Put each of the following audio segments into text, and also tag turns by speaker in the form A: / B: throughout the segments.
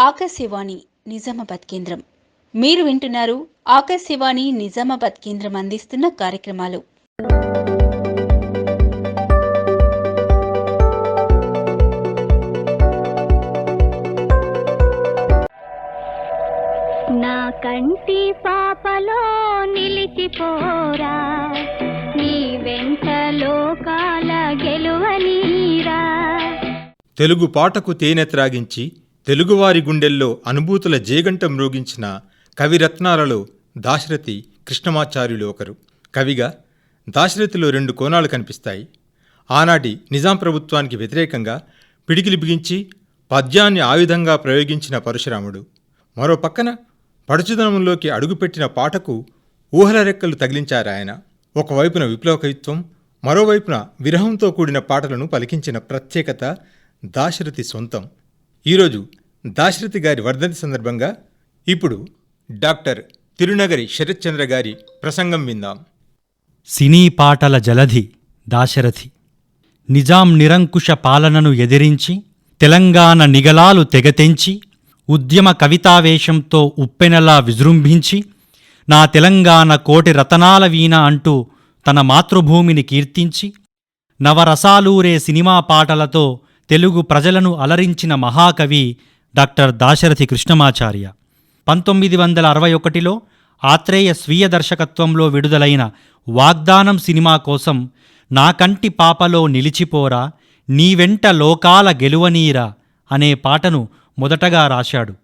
A: ఆకాశవాణి నిజామాబాద్ కేంద్రం. మీరు వింటున్నారు ఆకాశవాణి నిజామాబాద్ కేంద్రం అందిస్తున్న కార్యక్రమాలు.
B: నా కంటి పాపలో నిలిచిపోరా నీ వెంట లోకాల గెలువనీరా
C: తెలుగు పాటకు తేనె త్రాగించి తెలుగువారి గుండెల్లో అనుభూతుల జేగంట మ్రోగించిన కవిరత్నాలలో దాశరథి కృష్ణమాచార్యులు ఒకరు. కవిగా దాశరథిలో రెండు కోణాలు కనిపిస్తాయి. ఆనాటి నిజాం ప్రభుత్వానికి వ్యతిరేకంగా పిడికిలి బిగించి పద్యాన్ని ఆయుధంగా ప్రయోగించిన పరశురాముడు. మరో పక్కన పడుచుదనంలోకి అడుగుపెట్టిన పాటకు ఊహల రెక్కలు తగిలించారాయన. ఒకవైపున విప్లవ కవిత్వం మరోవైపున విరహంతో కూడిన పాటలను పలికించిన ప్రత్యేకత దాశరథి సొంతం. ఈరోజు దాశరథి గారి వర్ధంతి సందర్భంగా ఇప్పుడు డాక్టర్ తిరునగరి శరత్చంద్ర గారి ప్రసంగం విందాం.
D: సినీ పాటల జలధి దాశరథి. నిజాం నిరంకుశ పాలనను ఎదిరించి తెలంగాణ నిగలాలు తెగతెంచి ఉద్యమ కవితావేశంతో ఉప్పెనలా విజృంభించి నా తెలంగాణ కోటి రతనాల వీణ అంటూ తన మాతృభూమిని కీర్తించి నవరసాలూరే సినిమా పాటలతో తెలుగు ప్రజలను అలరించిన మహాకవి డాక్టర్ దాశరథి కృష్ణమాచార్య. పంతొమ్మిది వందల అరవై ఒకటిలో ఆత్రేయ స్వీయ దర్శకత్వంలో విడుదలైన వాగ్దానం సినిమా కోసం నా కంటి పాపలో నిలిచిపోరా నీ వెంట లోకాల గెలువనీరా అనే పాటను మొదటగా రాశాడు.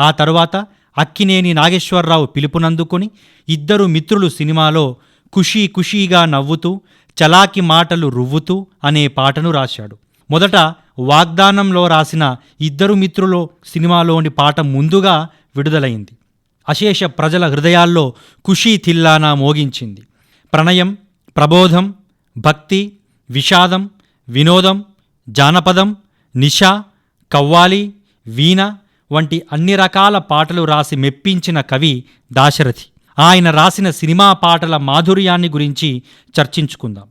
D: ఆ తరువాత అక్కినేని నాగేశ్వరరావు పిలుపునందుకుని ఇద్దరు మిత్రులు సినిమాలో ఖుషీ ఖుషీగా నవ్వుతూ చలాకి మాటలు రువ్వుతూ అనే పాటను రాశాడు. మొదట వాగ్దానంలో రాసిన ఇద్దరు మిత్రులు సినిమాలోని పాట ముందుగా విడుదలైంది. అశేష ప్రజల హృదయాల్లో ఖుషీ తిల్లానా మోగించింది. ప్రణయం ప్రబోధం భక్తి విషాదం వినోదం జానపదం నిషా కవ్వాలి వీణ వంటి అన్ని రకాల పాటలు రాసి మెప్పించిన కవి దాశరథి. ఆయన రాసిన సినిమా పాటల మాధుర్యాన్ని గురించి చర్చించుకుందాం.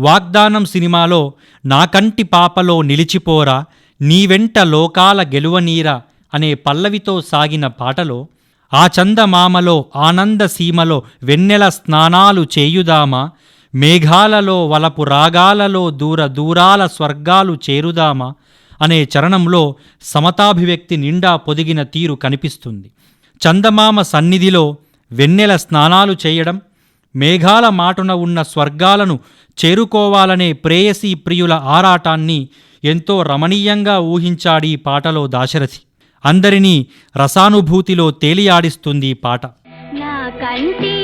D: వాగ్దానం సినిమాలో నా కంటి పాపలో నిలిచిపోరా నీ వెంట లోకాల గెలువనీరా అనే పల్లవితో సాగిన పాటలో ఆ చందమామలో ఆనంద సీమలో వెన్నెల స్నానాలు చేయుదామా మేఘాలలో వలపు రాగాలలో దూర దూరాల స్వర్గాలు చేరుదామా అనే చరణంలో సమతాభివ్యక్తి నిండా పొదిగిన తీరు కనిపిస్తుంది. చందమామ సన్నిధిలో వెన్నెల స్నానాలు చేయడం మేఘాల మాటున ఉన్న స్వర్గాలను చేరుకోవాలనే ప్రేయసీ ప్రియుల ఆరాటాన్ని ఎంతో రమణీయంగా ఊహించాడీ పాటలో దాశరథి. అందరినీ రసానుభూతిలో తేలియాడిస్తుంది పాట.
B: నా కంటి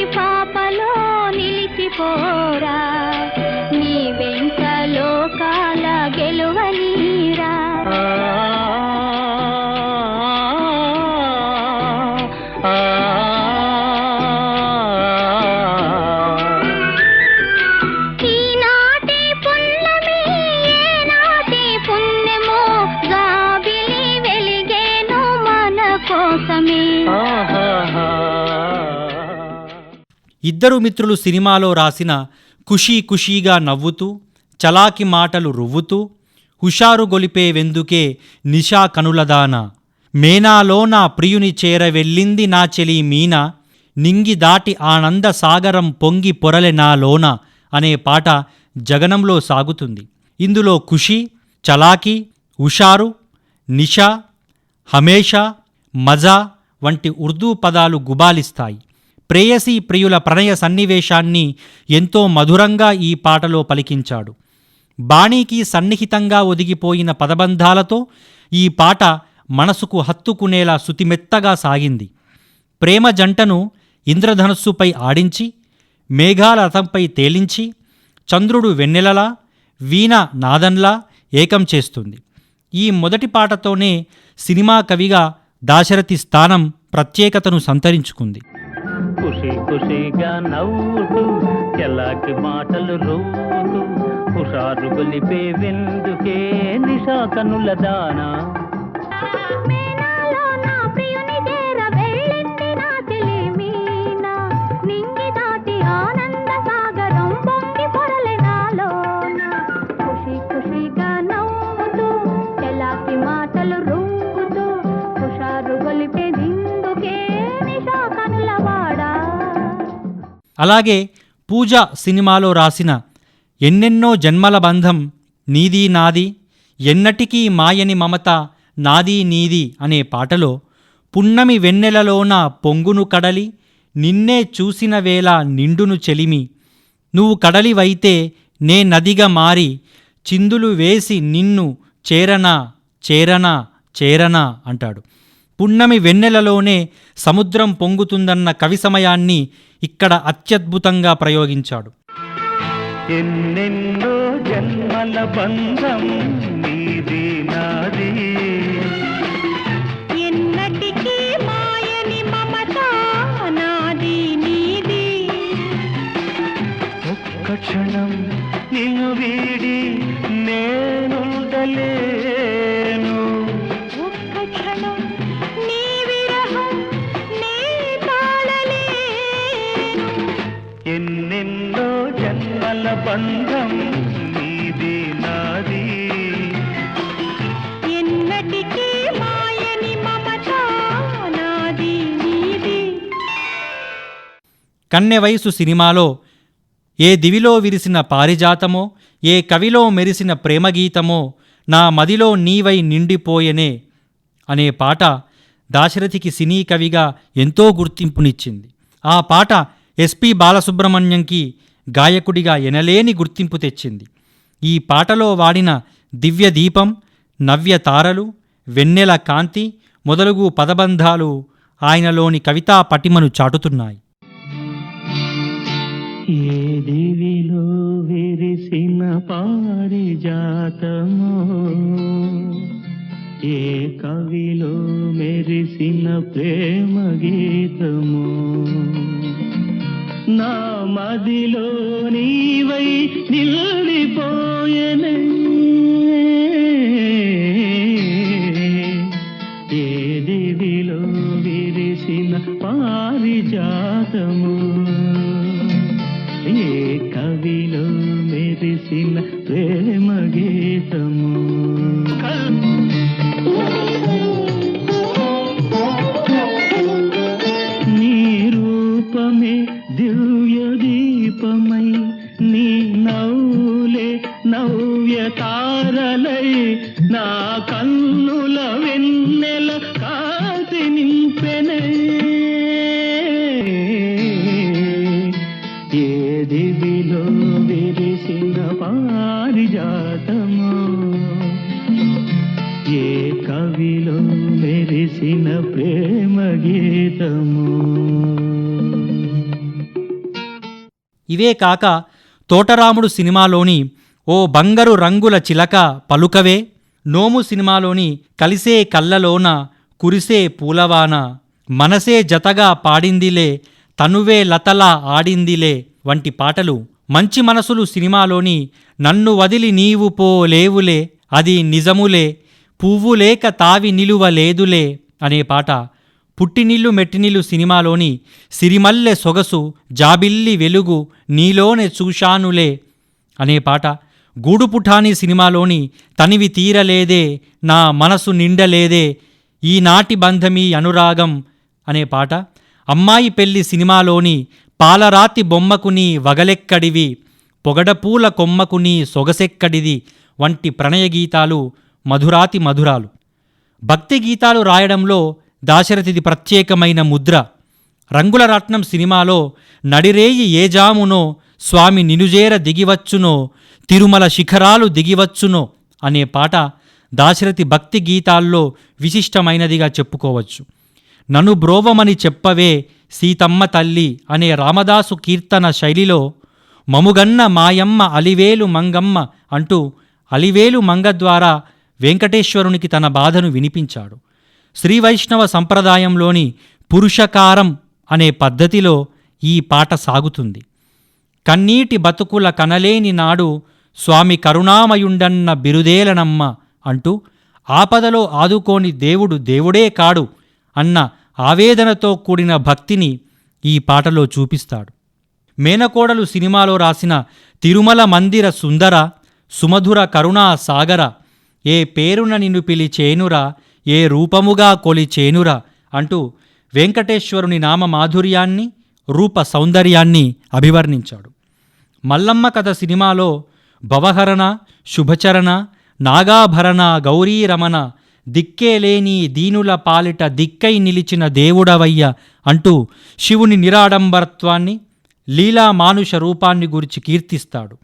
D: ఇద్దరు మిత్రులు సినిమాలో రాసిన ఖుషీ ఖుషీగా నవ్వుతూ చలాకి మాటలు రువ్వుతూ హుషారు గొలిపే వెందుకే నిషా కనులదాన. మేనాలో నా ప్రియుని చేరవెళ్ళింది నా చెలి మీనా నింగి దాటి ఆనంద సాగరం పొంగి పొరలె నాలోన అనే పాట జగనంలో సాగుతుంది. ఇందులో ఖుషి చలాకి హుషారు నిషా హమేషా మజా వంటి ఉర్దూ పదాలు గుబాలిస్తాయి. ప్రేయసీ ప్రియుల ప్రణయ సన్నివేశాన్ని ఎంతో మధురంగా ఈ పాటలో పలికించాడు. బాణీకి సన్నిహితంగా ఒదిగిపోయిన పదబంధాలతో ఈ పాట మనసుకు హత్తుకునేలా శుతిమెత్తగా సాగింది. ప్రేమ జంటను ఇంద్రధనస్సుపై ఆడించి మేఘాల రథంపై తేలించి చంద్రుడు వెన్నెలలా వీణ నాదంలా ఏకం చేస్తుంది. ఈ మొదటి పాటతోనే సినిమా కవిగా దాశరథి స్థానం ప్రత్యేకతను సంతరించుకుంది.
E: ఖుషి ఖుషిగా నవ్వుతూ చెల్లాకి మాటలు రవ్వుతూ హుషారు గొలిపే విందుకే నిషాకనుల దానా.
D: అలాగే పూజ సినిమాలో రాసిన ఎన్నెన్నో జన్మల బంధం నీది నాది ఎన్నటికీ మాయని మమత నాది నీది అనే పాటలో పున్నమి వెన్నెలలోన పొంగును కడలి నిన్నే చూసిన వేళ నిండును చెలిమి నువ్వు కడలివైతే నే నదిగా మారి చిందులు వేసి నిన్ను చేరనా చేరనా చేరనా అంటాడు. పున్నమి వెన్నెలలోనే సముద్రం పొంగుతుందన్న కవి సమయాన్ని ఇక్కడ అత్యద్భుతంగా ప్రయోగించాడు.
E: ఎన్నెన్నో జన్మల బంధం
D: కన్నె వయసు సినిమాలో ఏ దివిలో విరిసిన పారిజాతమో ఏ కవిలో మెరిసిన ప్రేమగీతమో నా మదిలో నీవై నిండిపోయెనే అనే పాట దాశరథికి సినీ కవిగా ఎంతో గుర్తింపునిచ్చింది. ఆ పాట ఎస్పి బాలసుబ్రహ్మణ్యంకి గాయకుడిగా ఎనలేని గుర్తింపు తెచ్చింది. ఈ పాటలో వాడిన దివ్య దీపం నవ్య తారలు వెన్నెల కాంతి మొదలగు పదబంధాలు ఆయనలోని కవితా పటిమను చాటుతున్నాయి.
E: ఏ దివిలో విరిసిన పారిజాతమో ఏ కవిలో మెరిసిన ప్రేమ గీతము? నా మదిలో నీవై నిల్లిపోయనే
D: ఇవే కాక తోటరాముడు సినిమాలోని ఓ బంగరు రంగుల చిలక పలుకవే నోము సినిమాలోని కలిసే కళ్ళలోన కురిసే పూలవాన మనసే జతగా పాడిందిలే తనువే లతలా ఆడిందిలే వంటి పాటలు. మంచి మనసులు సినిమాలోని నన్ను వదిలి నీవు పోలేవులే అది నిజములే పువ్వు లేక తావి నిలువ లేదులే అనే పాట పుట్టినిల్లు మెట్టినిల్లు సినిమాలోని సిరిమల్లె సొగసు జాబిల్లి వెలుగు నీలోనే చూశానులే అనే పాట గూడుపుఠాని సినిమాలోని తనివి తీరలేదే నా మనసు నిండలేదే ఈనాటి బంధమీ అనురాగం అనే పాట అమ్మాయి పెళ్ళి సినిమాలోని పాలరాతి బొమ్మకు నీ వగలెక్కడివి పొగడపూల కొమ్మకు నీ సొగసెక్కడిది వంటి ప్రణయ గీతాలు మధురాతి మధురాలు. భక్తి గీతాలు రాయడంలో దాశరథిది ప్రత్యేకమైన ముద్ర. రంగుల రత్నం సినిమాలో నడిరేయి ఏ జామునో స్వామి నినుజేర దిగివచ్చునో తిరుమల శిఖరాలు దిగివచ్చునో అనే పాట దాశరథి భక్తి గీతాల్లో విశిష్టమైనదిగా చెప్పుకోవచ్చు. నను బ్రోవమని చెప్పవే సీతమ్మ తల్లి అనే రామదాసు కీర్తన శైలిలో మముగన్న మాయమ్మ అలివేలు మంగమ్మ అంటూ అలివేలు మంగ ద్వారా వెంకటేశ్వరునికి తన బాధను వినిపించాడు. శ్రీవైష్ణవ సంప్రదాయంలోని పురుషకారం అనే పద్ధతిలో ఈ పాట సాగుతుంది. కన్నీటి బతుకుల కనలేని నాడు స్వామి కరుణామయుండన్న బిరుదేలనమ్మ అంటూ ఆపదలో ఆదుకోని దేవుడు దేవుడే కాడు అన్న ఆవేదనతో కూడిన భక్తిని ఈ పాటలో చూపిస్తాడు. మేనకోడలు సినిమాలో రాసిన తిరుమల మందిర సుందర సుమధుర కరుణా సాగర ఏ పేరున నిన్ను పిలిచేనురా ఏ రూపముగా కొలిచేనురా అంటూ వెంకటేశ్వరుని నామ మాధుర్యాన్ని రూప సౌందర్యాన్ని అభివర్ణించాడు. మల్లమ్మ కథ సినిమాలో భవహరణ శుభచరణ నాగాభరణ గౌరీరమణ దిక్కేలేని దీనుల పాలిట దిక్కై నిలిచిన దేవుడవయ్య అంటూ శివుని నిరాడంబరత్వాన్ని లీలా మానుష రూపాన్ని గురించి కీర్తిస్తాడు.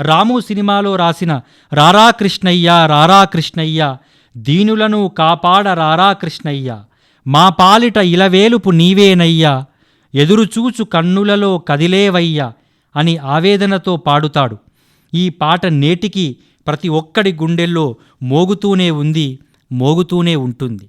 D: రాము సినిమాలో రాసిన రారా కృష్ణయ్య రారా కృష్ణయ్య దీనులను కాపాడ రారా కృష్ణయ్య? మా పాలిట ఇలవేలుపు నీవేనయ్యా? ఎదురుచూచు కన్నులలో కదిలేవయ్యా? అని ఆవేదనతో పాడుతాడు. ఈ పాట నేటికి ప్రతి ఒక్కడి గుండెల్లో మోగుతూనే ఉంది మోగుతూనే ఉంటుంది.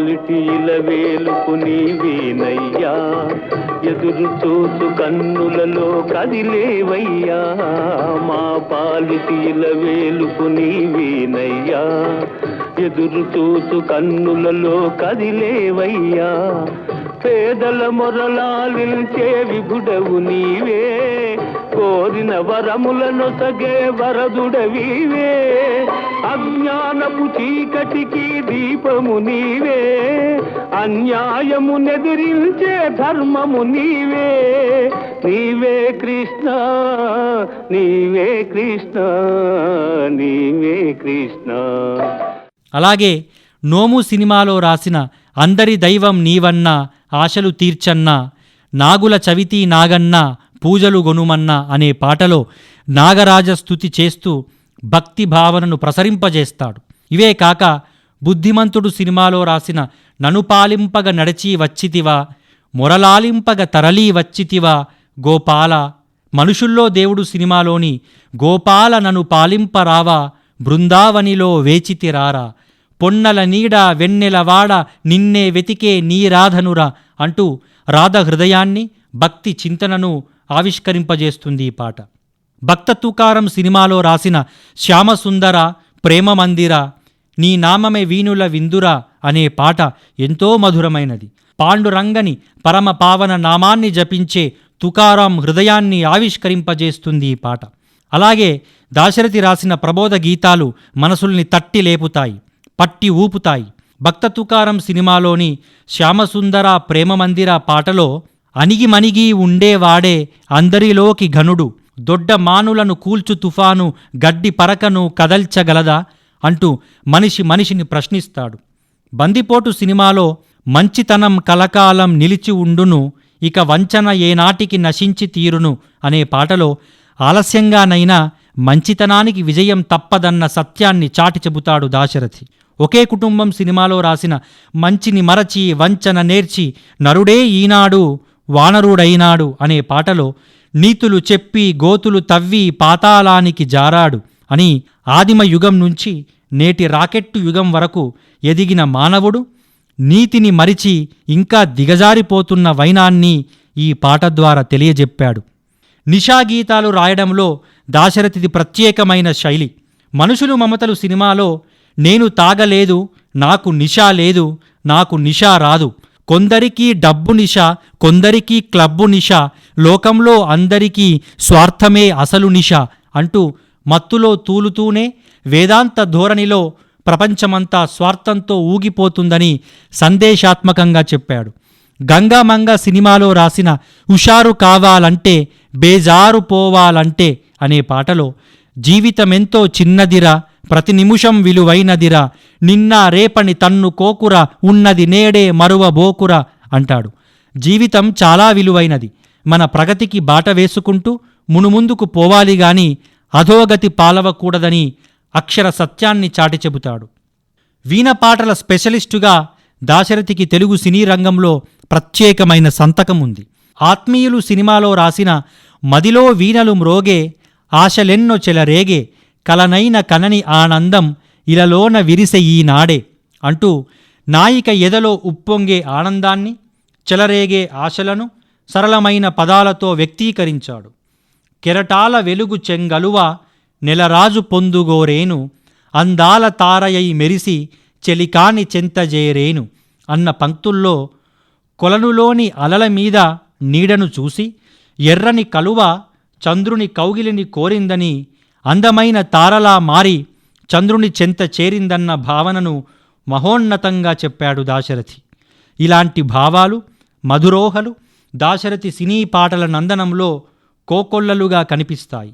F: పాలిటీల వేలుకుని నీవేనయ్యా. ఎదురు చూసు కన్నులలో కదిలేవయ్యా. మా పాలిటీల వేలుకుని నీవేనయ్యా. ఎదురు చూసు కన్నులలో కదిలేవయ్యా. పేదల మొరలాలిల్చే విభుడవు నీవే. కోరిన వరములను సగే వరదుడవీవే. అజ్ఞానపు చీకటికి దీపము నీవే. అన్యాయము నెదిరించే ధర్మము నీవే. నీవే కృష్ణ నీవే కృష్ణ నీవే కృష్ణ.
D: అలాగే నోము సినిమాలో రాసిన అందరి దైవం నీవన్నా ఆశలు తీర్చన్నా నాగుల చవితి నాగన్నా పూజలు గొనుమన్న అనే పాటలో నాగరాజ స్థుతి చేస్తూ భక్తి భావనను ప్రసరింపజేస్తాడు. ఇవే కాక బుద్ధిమంతుడు సినిమాలో రాసిన నను పాలింపగ నడచి వచ్చితివా మొరలాలింపగ తరలి వచ్చితివా గోపాల మనుషుల్లో దేవుడు సినిమాలోని గోపాల నను పాలింపరావా బృందావనిలో వేచితిరారా పొన్నల నీడ వెన్నెలవాడ నిన్నే వెతికే నీరాధనురా అంటూ రాధ హృదయాన్ని భక్తి చింతనను ఆవిష్కరింపజేస్తుంది ఈ పాట. భక్త తుకారం సినిమాలో రాసిన శ్యామసుందర ప్రేమ మందిర నీ నామమే వీణుల విందురా అనే పాట ఎంతో మధురమైనది. పాండురంగని పరమ పావన నామాన్ని జపించే తుకారాం హృదయాన్ని ఆవిష్కరింపజేస్తుంది ఈ పాట. అలాగే దాశరథి రాసిన ప్రబోధ గీతాలు మనసుల్ని తట్టి లేపుతాయి పట్టి ఊపుతాయి. భక్త తుకారం సినిమాలోని శ్యామసుందర ప్రేమ మందిర పాటలో అణిగి మణిగి ఉండేవాడే అందరిలోకి ఘనుడు. దొడ్డ మానులను కూల్చు తుఫాను గడ్డి పరకను కదల్చగలదా? అంటూ మనిషి మనిషిని ప్రశ్నిస్తాడు. బందిపోటు సినిమాలో మంచితనం కలకాలం నిలిచి ఉండును ఇక వంచన ఏనాటికి నశించి తీరును అనే పాటలో ఆలస్యంగానైనా మంచితనానికి విజయం తప్పదన్న సత్యాన్ని చాటి చెబుతాడు దాశరథి. ఒకే కుటుంబం సినిమాలో రాసిన మంచిని మరచి వంచన నేర్చి నరుడే ఈనాడు వానరుడైనాడు అనే పాటలో నీతులు చెప్పి గోతులు తవ్వి పాతాళానికి జారాడు అని ఆదిమ యుగం నుంచి నేటి రాకెట్టు యుగం వరకు ఎదిగిన మానవుడు నీతిని మరిచి ఇంకా దిగజారిపోతున్న వైనాన్ని ఈ పాట ద్వారా తెలియజెప్పాడు. నిషాగీతాలు రాయడంలో దాశరథిది ప్రత్యేకమైన శైలి. మనుషులు మమతలు సినిమాలో నేను తాగలేదు నాకు నిషా లేదు నాకు నిషా రాదు. కొందరికీ డబ్బు నిష కొందరికీ క్లబ్బు నిష లోకంలో అందరికీ స్వార్థమే అసలు నిష అంటూ మత్తులో తూలుతూనే వేదాంత ధోరణిలో ప్రపంచమంతా స్వార్థంతో ఊగిపోతుందని సందేశాత్మకంగా చెప్పాడు. గంగామంగ సినిమాలో రాసిన హుషారు కావాలంటే బేజారు పోవాలంటే అనే పాటలో జీవితమెంతో చిన్నదిరా ప్రతి నిమిషం విలువైనదిరా నిన్న రేపని తన్ను కోకుర ఉన్నది నేడే మరువ బోకుర అంటాడు. జీవితం చాలా విలువైనది. మన ప్రగతికి బాట వేసుకుంటూ మునుముందుకు పోవాలి గాని అధోగతి పాలవకూడదని అక్షర సత్యాన్ని చాటి చెబుతాడు. వీణపాటల స్పెషలిస్టుగా దాశరథికి తెలుగు సినీ రంగంలో ప్రత్యేకమైన సంతకం ఉంది ఆత్మీయులు సినిమాలో రాసిన మదిలో వీణలు మ్రోగే ఆశలెన్నో చెలరేగే కలనైన కనని ఆనందం ఇలలోన విరిసె ఈనాడే అంటూ నాయిక ఎదలో ఉప్పొంగే ఆనందాన్ని చెలరేగే ఆశలను సరళమైన పదాలతో వ్యక్తీకరించాడు. కెరటాల వెలుగు చెంగలువ నెలరాజు పొందుగోరేను అందాల తారయై మెరిసి చెలికాని చెంతజేరేను అన్న పంక్తుల్లో కొలనులోని అలల మీద నీడను చూసి ఎర్రని కలువ చంద్రుని కౌగిలిని కోరిందని అందమైన తారలా మారి చంద్రుని చెంత చేరిందన్న భావనను మహోన్నతంగా చెప్పాడు దాశరథి. ఇలాంటి భావాలు మధురోహలు దాశరథి సినీ పాటల నందనంలో కోకొల్లలుగా కనిపిస్తాయి.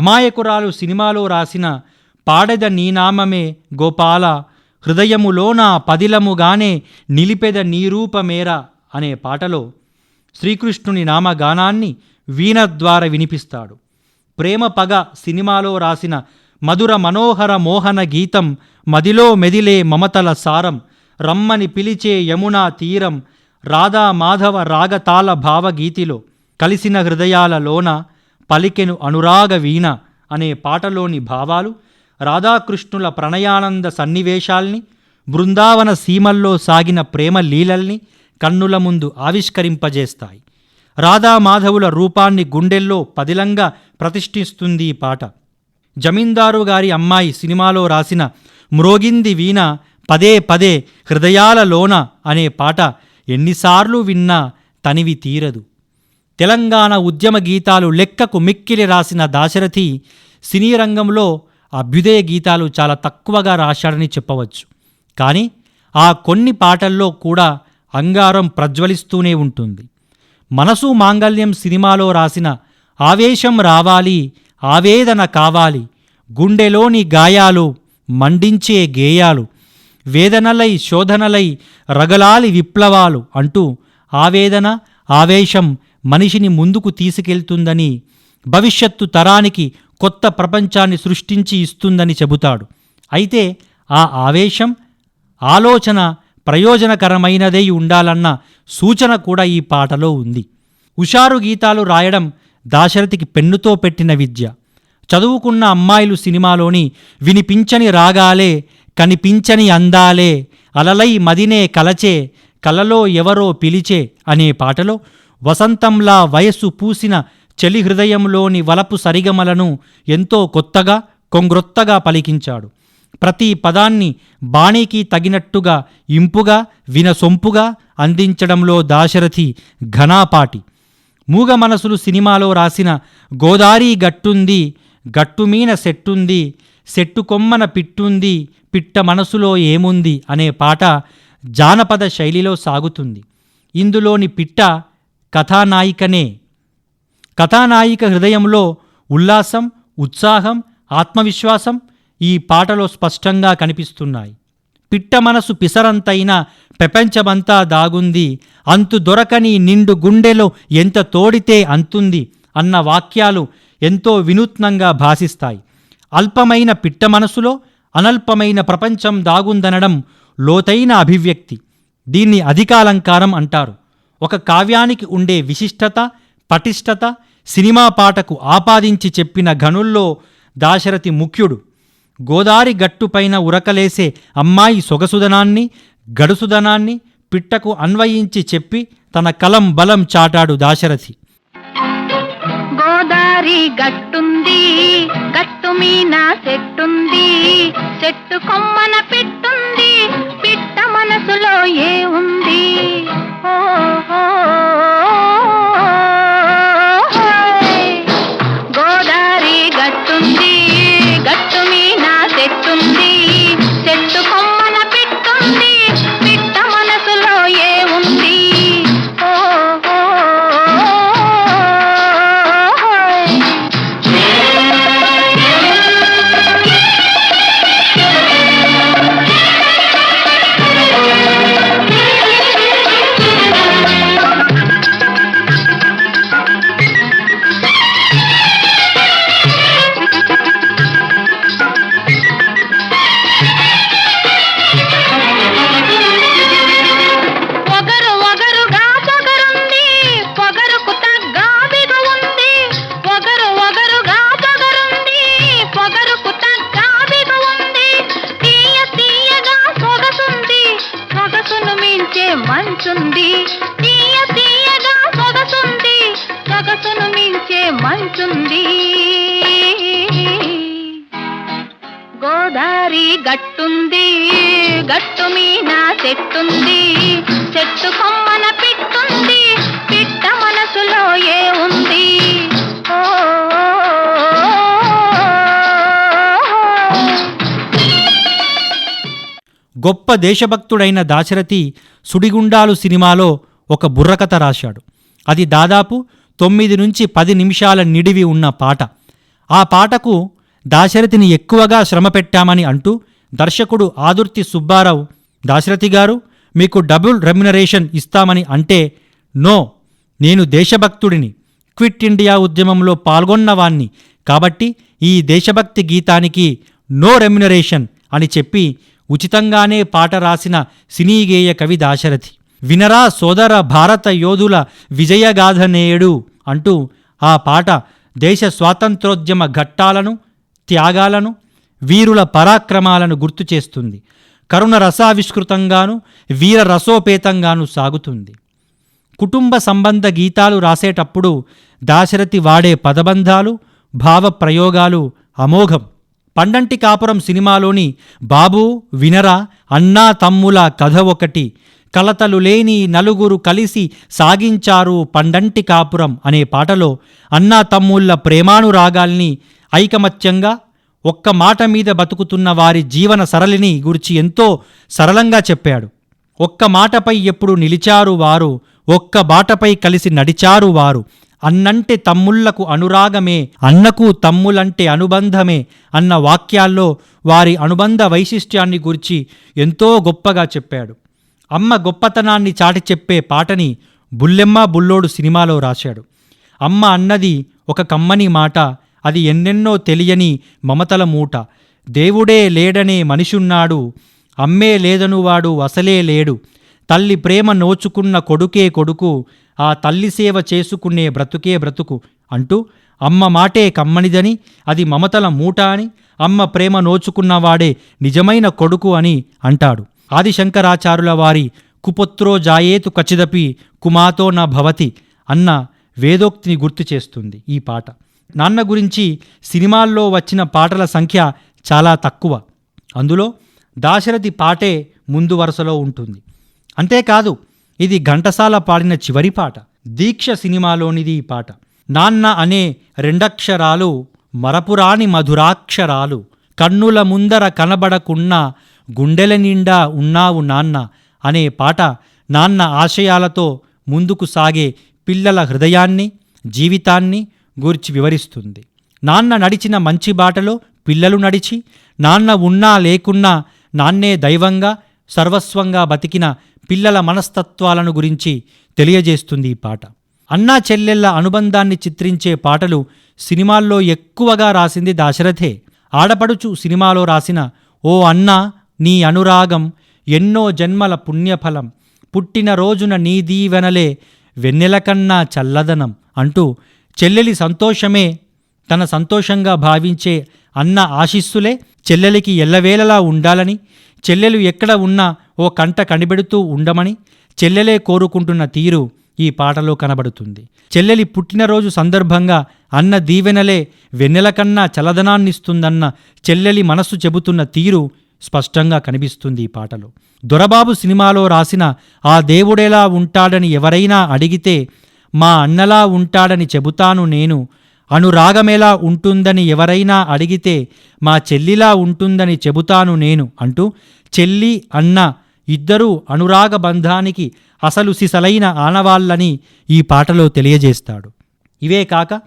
D: అమాయకురాలు సినిమాలో రాసిన పాడెద నీనామమే గోపాల హృదయములోన పదిలముగానే నిలిపెద నీరూపమేర అనే పాటలో శ్రీకృష్ణుని నామగానాన్ని వీణ ద్వారా వినిపిస్తాడు. ప్రేమ పగ సినిమాలో రాసిన మధుర మనోహర మోహన గీతం మదిలో మెదిలే మమతల సారం రమ్మని పిలిచే యమునా తీరం రాధా మాధవ రాగతాల భావగీతిలో కలిసిన హృదయాలలోన పలికెను అనురాగ వీణ అనే పాటలోని భావాలు రాధాకృష్ణుల ప్రణయానంద సన్నివేశాల్ని బృందావన సీమల్లో సాగిన ప్రేమ లీలల్ని కన్నుల ముందు ఆవిష్కరింపజేస్తాయి. రాధామాధవుల రూపాన్ని గుండెల్లో పదిలంగా ప్రతిష్ఠిస్తుంది ఈ పాట. జమీందారు గారి అమ్మాయి సినిమాలో రాసిన మ్రోగింది వీణ పదే పదే హృదయాలలోన అనే పాట ఎన్నిసార్లు విన్నా తనివి తీరదు. తెలంగాణ ఉద్యమ గీతాలు లెక్కకు మిక్కిలి రాసిన దాశరథి సినీ రంగంలో అభ్యుదయ గీతాలు చాలా తక్కువగా రాశాడని చెప్పవచ్చు. కానీ ఆ కొన్ని పాటల్లో కూడా అంగారం ప్రజ్వలిస్తూనే ఉంటుంది. మనసు మాంగల్యం సినిమాలో రాసిన ఆవేశం రావాలి ఆవేదన కావాలి గుండెలోని గాయాలు మండించే గేయాలు వేదనలై శోధనలై రగలాలి విప్లవాలు అంటూ ఆవేదన ఆవేశం మనిషిని ముందుకు తీసుకెళ్తుందని భవిష్యత్తు తరానికి కొత్త ప్రపంచాన్ని సృష్టించి ఇస్తుందని చెబుతాడు. అయితే ఆ ఆవేశం ఆలోచన ప్రయోజనకరమైనదై ఉండాలన్న సూచన కూడా ఈ పాటలో ఉంది. హుషారు గీతాలు రాయడం దాశరథికి పెన్నుతో పెట్టిన విద్య. చదువుకున్న అమ్మాయిలు సినిమాలోని వినిపించని రాగాలే కనిపించని అందాలే అలలై మదినే కలచే కలలో ఎవరో పిలిచే అనే పాటలో వసంతంలా వయస్సు పూసిన చలి హృదయంలోని వలపు సరిగమలను ఎంతో కొత్తగా కొంగ్రొత్తగా పలికించాడు. ప్రతి పదాన్ని బాణీకి తగినట్టుగా ఇంపుగా వినసొంపుగా అందించడంలో దాశరథి ఘనాపాటి. మూగ మనసులు సినిమాలో రాసిన గోదారి గట్టుంది గట్టుమీన సెట్టుంది సెట్టు కొమ్మన పిట్టుంది పిట్ట మనసులో ఏముంది అనే పాట జానపద శైలిలో సాగుతుంది. ఇందులోని పిట్ట కథానాయికనే. కథానాయిక హృదయంలో ఉల్లాసం ఉత్సాహం ఆత్మవిశ్వాసం ఈ పాటలో స్పష్టంగా కనిపిస్తున్నాయి. పిట్ట మనసు పిసరంతైన ప్రపంచమంతా దాగుంది. అంతు దొరకని నిండు గుండెలో ఎంత తోడితే అంతుంది అన్న వాక్యాలు ఎంతో వినూత్నంగా భాసిస్తాయి. అల్పమైన పిట్ట మనసులో అనల్పమైన ప్రపంచం దాగుందనడం లోతైన అభివ్యక్తి. దీన్ని అధికాలంకారం అంటారు. ఒక కావ్యానికి ఉండే విశిష్టత పటిష్టత సినిమా పాటకు ఆపాదించి చెప్పిన గనుల్లో దాశరథి ముఖ్యుడు. గోదారి గట్టుపైన ఉరకలేసే అమ్మాయి సొగసుదనాన్ని గడుసుదనాన్ని పిట్టకు అన్వయించి చెప్పి తన కలం బలం చాటాడు దాశరథి.
B: గోదారి గట్టుంది గట్టు మీన చెట్టుంది చెట్టు కొమ్మన పెట్టుంది పిట్ట మనసులో ఏ ఉంది? ఓ, గట్టుంది గట్టు మీద చెట్టుంది చెట్టు కొమ్మన పిట్టుంది పిట్ట మనసులో ఏ ఉంది?
D: గొప్ప దేశభక్తుడైన దాశరథి సుడిగుండాలు సినిమాలో ఒక బుర్రకథ రాశాడు. అది దాదాపు తొమ్మిది నుంచి పది నిమిషాల నిడివి ఉన్న పాట. ఆ పాటకు దాశరథిని ఎక్కువగా శ్రమ పెట్టామని అంటూ దర్శకుడు ఆదుర్తి సుబ్బారావు దాశరథి గారు మీకు డబుల్ రెమ్యునరేషన్ ఇస్తామని అంటే నో నేను దేశభక్తుడిని. క్విట్ ఇండియా ఉద్యమంలో పాల్గొన్నవాణ్ణి కాబట్టి ఈ దేశభక్తి గీతానికి నో రెమ్యునరేషన్ అని చెప్పి ఉచితంగానే పాట రాసిన సినీగేయ కవి దాశరథి. వినరా సోదర భారత యోధుల విజయగాథ నేడు అంటూ ఆ పాట దేశ స్వాతంత్రోద్యమ ఘట్టాలను త్యాగాలను వీరుల పరాక్రమాలను గుర్తు చేస్తుంది. కరుణ రసావిష్కృతంగాను వీర రసోపేతంగాను సాగుతుంది. కుటుంబ సంబంధ గీతాలు రాసేటప్పుడు దాశరథి వాడే పదబంధాలు భావప్రయోగాలు అమోఘం. పండంటి కాపురం సినిమాలోని బాబు వినరా అన్నా తమ్ముల కథ ఒకటి కలతలు లేని నలుగురు కలిసి సాగించారు పండంటి కాపురం అనే పాటలో అన్నా తమ్ముళ్ళ ప్రేమానురాగాల్ని ఐకమత్యంగా ఒక్క మాట మీద బతుకుతున్న వారి జీవన సరళిని గురించి ఎంతో సరళంగా చెప్పాడు. ఒక్క మాటపై ఎప్పుడు నిలిచారు వారు ఒక్క బాటపై కలిసి నడిచారు వారు. అన్నంటే తమ్ముళ్ళకు అనురాగమే అన్నకు తమ్ములంటే అనుబంధమే అన్న వాక్యాల్లో వారి అనుబంధ వైశిష్ట్యాన్ని గురించి ఎంతో గొప్పగా చెప్పాడు. అమ్మ గొప్పతనాన్ని చాటి చెప్పే పాటని బుల్లెమ్మ బుల్లోడు సినిమాలో రాశాడు. అమ్మ అన్నది ఒక కమ్మని మాట అది ఎన్నెన్నో తెలియని మమతల మూట. దేవుడే లేడనే మనిషున్నాడు. అమ్మే లేదనువాడు అసలే లేడు. తల్లి ప్రేమ నోచుకున్న కొడుకే కొడుకు ఆ తల్లి సేవ చేసుకునే బ్రతుకే బ్రతుకు అంటూ అమ్మ మాటే కమ్మనిదని అది మమతల మూట అని అమ్మ ప్రేమ నోచుకున్నవాడే నిజమైన కొడుకు అని అంటాడు. ఆదిశంకరాచారుల వారి కుపుత్రో జాయేతు కచిదపి కుమాతో నా భవతి అన్న వేదోక్తిని గుర్తు చేస్తుంది ఈ పాట. నాన్న గురించి సినిమాల్లో వచ్చిన పాటల సంఖ్య చాలా తక్కువ. అందులో దాశరథి పాటే ముందు వరుసలో ఉంటుంది. అంతేకాదు ఇది ఘంటసాల పాడిన చివరి పాట. దీక్ష సినిమాలోనిది ఈ పాట. నాన్న అనే రెండక్షరాలు మరపురాని మధురాక్షరాలు. కన్నుల ముందర కనబడకున్నా గుండెల నిండా ఉన్నావు నాన్న అనే పాట నాన్న ఆశయాలతో ముందుకు సాగే పిల్లల హృదయాన్ని జీవితాన్ని గూర్చి వివరిస్తుంది. నాన్న నడిచిన మంచి బాటలో పిల్లలు నడిచి నాన్న ఉన్నా లేకున్నా నాన్నే దైవంగా సర్వస్వంగా బతికిన పిల్లల మనస్తత్వాలను గురించి తెలియజేస్తుంది ఈ పాట. అన్నా చెల్లెళ్ళ అనుబంధాన్ని చిత్రించే పాటలు సినిమాల్లో ఎక్కువగా రాసింది దాశరథే. ఆడపడుచు సినిమాలో రాసిన ఓ అన్నా నీ అనురాగం ఎన్నో జన్మల పుణ్యఫలం. పుట్టిన రోజున నీ దీవెనలే వెన్నెలకన్నా చల్లదనం అంటూ చెల్లెలి సంతోషమే తన సంతోషంగా భావించే అన్న ఆశీస్సులే చెల్లెలికి ఎల్లవేళలా ఉండాలని చెల్లెలు ఎక్కడ ఉన్నా ఓ కంట కనిపెడుతూ ఉండమని చెల్లెలే కోరుకుంటున్న తీరు ఈ పాటలో కనబడుతుంది. చెల్లెలి పుట్టినరోజు సందర్భంగా అన్న దీవెనలే వెన్నెల కన్నా చలదనాన్నిస్తుందన్న చెల్లెలి మనస్సు చెబుతున్న తీరు స్పష్టంగా కనిపిస్తుంది ఈ పాటలో. దొరబాబు సినిమాలో రాసిన ఆ దేవుడేలా ఉంటాడని ఎవరైనా అడిగితే మా అన్నలా ఉంటాడని చెబుతాను నేను. అనురాగమెలా ఉంటుందని ఎవరైనా అడిగితే మా చెల్లిలా ఉంటుందని చెబుతాను నేను అంటూ చెల్లి అన్న ఇద్దరూ అనురాగ బంధానికి అసలు సిసలైన ఆనవాళ్ళని ఈ పాటలో తెలియజేస్తాడు. ఇవే కాక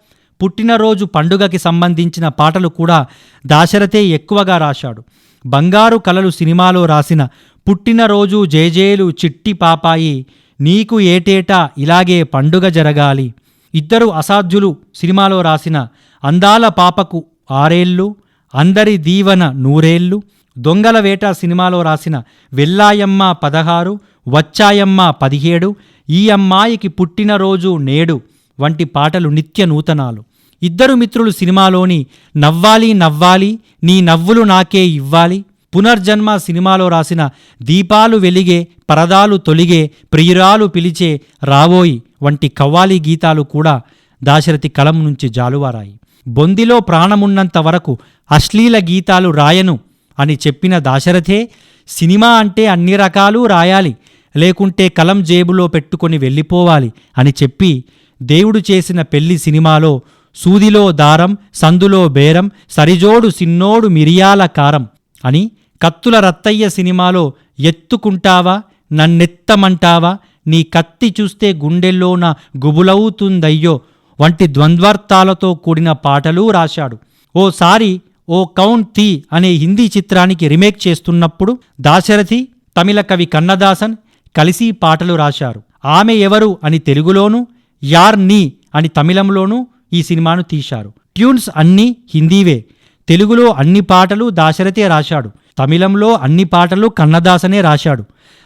D: పుట్టినరోజు పండుగకి సంబంధించిన పాటలు కూడా దాశరథే ఎక్కువగా రాశాడు. బంగారు కలలు సినిమాలో రాసిన పుట్టినరోజు జేజేలు చిట్టి పాపాయి నీకు ఏటేటా ఇలాగే పండుగ జరగాలి. ఇద్దరు అసాధ్యులు సినిమాలో రాసిన అందాల పాపకు ఆరేళ్ళు అందరి దీవన నూరేళ్ళు దొంగల వేట సినిమాలో రాసిన వెల్లాయమ్మ పదహారు వచ్చాయమ్మ పదిహేడు ఈ అమ్మాయికి పుట్టినరోజు నేడు వంటి పాటలు నిత్య నూతనాలు. ఇద్దరు మిత్రులు సినిమాలోని నవ్వాలి నవ్వాలి నీ నవ్వులు నాకే ఇవ్వాలి. పునర్జన్మ సినిమాలో రాసిన దీపాలు వెలిగే పరదాలు తొలిగే ప్రియురాలు పిలిచే రావోయి వంటి కవ్వాలి గీతాలు కూడా దాశరథి కలం నుంచి జాలువారాయి. బొందిలో ప్రాణమున్నంత వరకు అశ్లీల గీతాలు రాయను అని చెప్పిన దాశరథే సినిమా అంటే అన్ని రకాలు రాయాలి లేకుంటే కలం జేబులో పెట్టుకొని వెళ్ళిపోవాలి అని చెప్పి దేవుడు చేసిన పెళ్ళి సినిమాలో సూదిలో దారం సందులో బేరం సరిజోడు సిన్నోడు మిరియాల కారం అని కత్తుల రత్తయ్య సినిమాలో ఎత్తుకుంటావా? నన్నెత్తమంటావా? నీ కత్తి చూస్తే గుండెల్లోన గుబులవుతుందయ్యో వంటి ద్వంద్వార్థాలతో కూడిన పాటలు రాశాడు. ఓసారి ఓ కౌన్ థీ అనే హిందీ చిత్రానికి రీమేక్ చేస్తున్నప్పుడు దాశరథి తమిళ కవి కన్నదాసన్ కలిసి పాటలు రాశారు. ఆమె ఎవరు అని తెలుగులోనూ యార్ నీ అని తమిళంలోనూ ఈ సినిమాను తీశారు. ట్యూన్స్ అన్నీ హిందీవే. తెలుగులో అన్ని పాటలు దాశరథే రాశాడు. తమిళంలో అన్ని పాటలు కన్నదాసనే రాశాడు.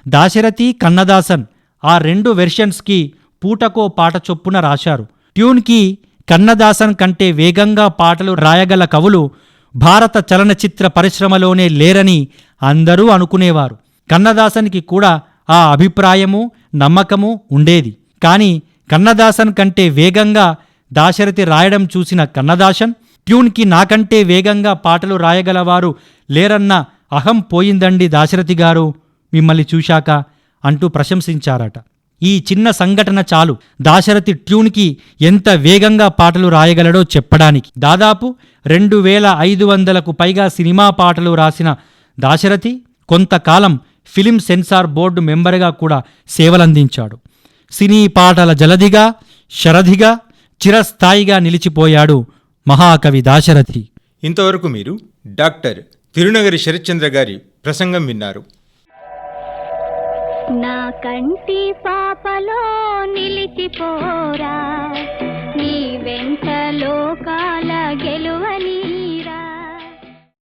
D: దాశరథి కన్నదాసన్ ఆ రెండు వెర్షన్స్కి పూటకో పాట చొప్పున రాశారు. ట్యూన్కి కన్నదాసన్ కంటే వేగంగా పాటలు రాయగల కవులు భారత చలనచిత్ర పరిశ్రమలోనే లేరని అందరూ అనుకునేవారు. కన్నదాసన్కి కూడా ఆ అభిప్రాయము నమ్మకము ఉండేది. కానీ కన్నదాసన్ కంటే వేగంగా దాశరథి రాయడం చూసిన కన్నదాసన్ ట్యూన్కి నాకంటే వేగంగా పాటలు రాయగలవారు లేరన్న అహం పోయిందండి దాశరథి గారు మిమ్మల్ని చూశాక అంటూ ప్రశంసించారట. ఈ చిన్న సంఘటన చాలు. దాశరథి ట్యూన్కి ఎంత వేగంగా పాటలు రాయగలడో చెప్పడానికి. దాదాపు రెండు వేల ఐదు వందలకు పైగా సినిమా పాటలు రాసిన దాశరథి కొంతకాలం ఫిలిం సెన్సార్ బోర్డు మెంబర్గా కూడా సేవలందించాడు. సినీ పాటల జలధిగా శరధిగా చిరస్థాయిగా నిలిచిపోయాడు మహాకవి దాశరథి.
C: ఇంతవరకు మీరు డాక్టర్ తిరునగరి శరత్చంద్ర గారి ప్రసంగం విన్నారు.
B: నా కంటి పాపలో నిలిచిపోరా నీ వెంట లోకాల గెలువని